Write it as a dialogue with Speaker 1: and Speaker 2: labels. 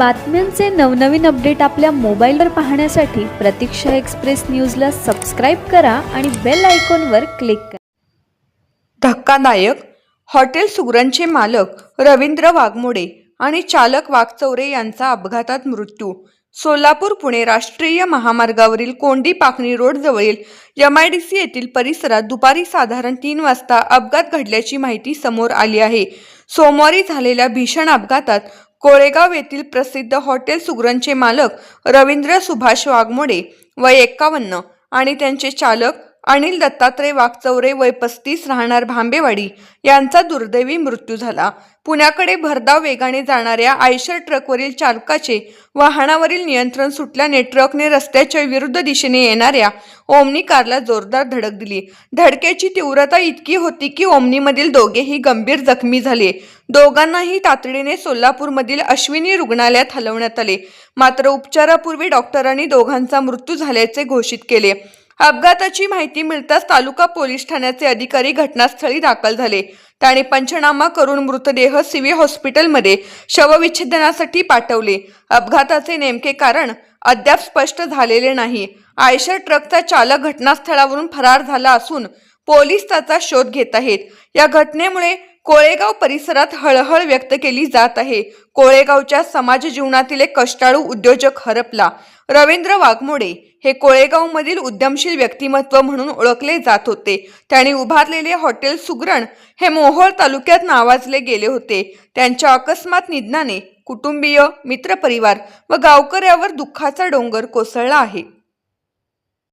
Speaker 1: बातम्यांचे नवनवीन अपडेट आपल्या मोबाईलवर पाहण्यासाठी प्रतीक्षा एक्सप्रेस न्यूजला सबस्क्राईब करा आणि बेल आयकॉनवर क्लिक करा.
Speaker 2: धक्कादायक. हॉटेल सुगरणचे मालक रवींद्र वाघमोडे आणि चालक वाघचौरे यांचा अपघातात मृत्यू. सोलापूर पुणे राष्ट्रीय महामार्गावरील कोंडी पाखणी रोड जवळील एम आय डी सी येथील परिसरात दुपारी साधारण तीन वाजता अपघात घडल्याची माहिती समोर आली आहे. सोमवारी झालेल्या भीषण अपघातात कोळेगाव येथील प्रसिद्ध हॉटेल सुगरणचे मालक रवींद्र सुभाष वाघमोडे वय एक्कावन्न आणि त्यांचे चालक अनिल दत्तात्रय वाघचौरे वय पस्तीस राहणार भांबेवाडी यांचा दुर्दैवी मृत्यू झाला. पुण्याकडे भरधाव वेगाने जाणाऱ्या आयशर ट्रकवरील चालकाचे वाहनावरील नियंत्रण सुटल्याने ट्रकने रस्त्याच्या विरुद्ध दिशेने येणाऱ्या ओमनी कारला जोरदार धडक दिली. धडकेची तीव्रता इतकी होती की ओमनीमधील दोघेही गंभीर जखमी झाले. दोघांनाही तातडीने सोलापूरमधील अश्विनी रुग्णालयात हलवण्यात आले. मात्र उपचारापूर्वी डॉक्टरांनी दोघांचा मृत्यू झाल्याचे घोषित केले. अपघाताची माहिती मिळताच तालुका पोलीस ठाण्याचे अधिकारी घटनास्थळी दाखल झाले. त्याने पंचनामा करून मृतदेह सिव्हिल हॉस्पिटलमध्ये शवविच्छेदनासाठी पाठवले. अपघाताचे नेमके कारण अद्याप स्पष्ट झालेले नाही. आयशर ट्रकचा चालक घटनास्थळावरून फरार झाला असून पोलीस त्याचा शोध घेत आहेत. या घटनेमुळे कोळेगाव परिसरात हळहळ व्यक्त केली जात आहे. कोळेगावच्या समाज जीवनातील एक कष्टाळू उद्योजक हरपला. रवींद्र वाघमोडे हे कोळेगावमधील उद्यमशील व्यक्तिमत्व म्हणून ओळखले जात होते. त्यांनी उभारलेले हॉटेल सुगरण हे मोहोळ तालुक्यात नावाजले गेले होते. त्यांच्या अकस्मात निधनाने कुटुंबीय मित्रपरिवार व गावकऱ्यावर दुःखाचा डोंगर कोसळला आहे.